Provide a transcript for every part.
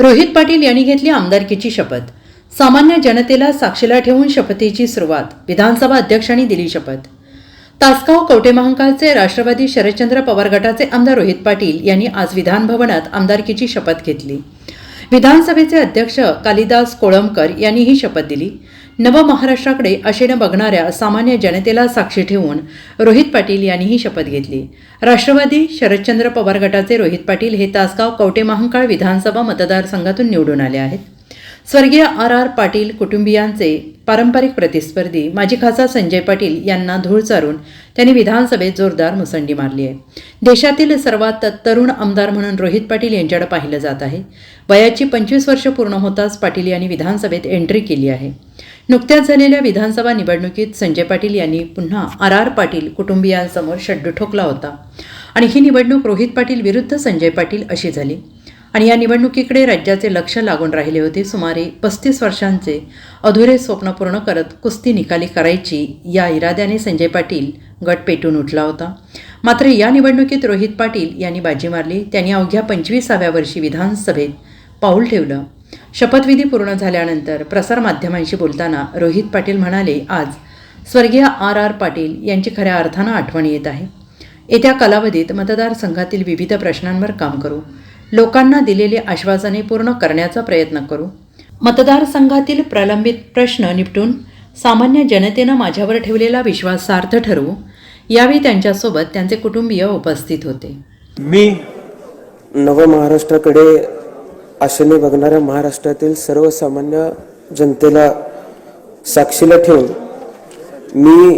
रोहित पाटील यांनी घेतली आमदारकीची शपथ. सामान्य जनतेला साक्षीला ठेवून शपथेची सुरुवात विधानसभा अध्यक्षांनी दिली शपथ. तासगाव कवटे महांकाळचे राष्ट्रवादी शरदचंद्र पवार गटाचे आमदार रोहित पाटील यांनी आज विधानभवनात आमदारकीची शपथ घेतली. विधानसभेचे अध्यक्ष कालिदास कोळंबकर यांनी ही शपथ दिली. नवमहाराष्ट्राकडे आशेनं बघणाऱ्या सामान्य जनतेला साक्षी ठेवून रोहित पाटील यांनीही शपथ घेतली. राष्ट्रवादी शरदचंद्र पवार गटाचे रोहित पाटील हे तासगाव कवटे महांकाळ विधानसभा मतदारसंघातून निवडून आले आहेत. स्वर्गीय आर आर पाटील कुटुंबियांचे पारंपरिक प्रतिस्पर्धी माजी खासदार संजय पाटील यांना धूळ चारून त्यांनी विधानसभेत जोरदार मुसंडी मारली आहे. देशातील सर्वात तरुण आमदार म्हणून रोहित पाटील यांच्याकडे पाहिलं जात आहे. वयाची पंचवीस वर्ष पूर्ण होताच पाटील यांनी विधानसभेत एंट्री केली आहे. नुकत्याच झालेल्या विधानसभा निवडणुकीत संजय पाटील यांनी पुन्हा आर आर पाटील कुटुंबियांसमोर शड्डू ठोकला होता. आणि ही निवडणूक रोहित पाटील विरुद्ध संजय पाटील अशी झाली. आणि या निवडणुकीकडे राज्याचे लक्ष लागून राहिले होते. सुमारे पस्तीस वर्षांचे अधुरे स्वप्न पूर्ण करत कुस्ती निकाली करायची या इराद्याने संजय पाटील गट पेटून उठला होता. मात्र या निवडणुकीत रोहित पाटील यांनी बाजी मारली. त्यांनी अवघ्या पंचवीसाव्या वर्षी विधानसभेत पाऊल ठेवलं. शपथविधी पूर्ण झाल्यानंतर प्रसारमाध्यमांशी बोलताना रोहित पाटील म्हणाले आज स्वर्गीय आर आर पाटील यांची खऱ्या अर्थानं आठवण येत आहे. येत्या कालावधीत मतदारसंघातील विविध प्रश्नांवर काम करू. लोकांना दिलेली आश्वासने पूर्ण करण्याचा प्रयत्न करू. मतदारसंघातील प्रलंबित प्रश्न निपटून सामान्य जनतेनं माझ्यावर ठेवलेला विश्वास सार्थ ठरवू. यावेळी त्यांच्यासोबत त्यांचे कुटुंबीय उपस्थित होते. मी नवमहाराष्ट्राकडे आशेने बघणाऱ्या महाराष्ट्रातील सर्वसामान्य जनतेला साक्षीला ठेवून मी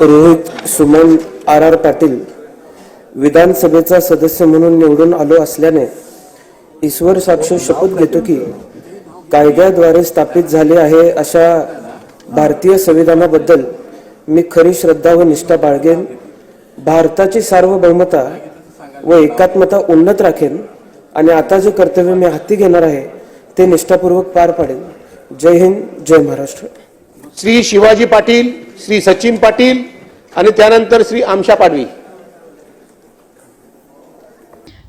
रोहित सुमन आर आर पाटील विधानसभेचा सदस्य म्हणून निवडून आलो असल्याने ईश्वर साक्ष शपथ घेतो की कायद्याद्वारे स्थापित झाले आहे अशा भारतीय संविधानाबद्दल मी खरी श्रद्धा व निष्ठा बाळगेन. भारताची सार्वभौमता व एकात्मता उन्नत राखेन आणि आता जे कर्तव्य मी हाती घेणार आहे ते निष्ठापूर्वक पार पाडेन. जय हिंद जय महाराष्ट्र. श्री शिवाजी पाटील श्री सचिन पाटील आणि त्यानंतर Shri Amsha Padvi.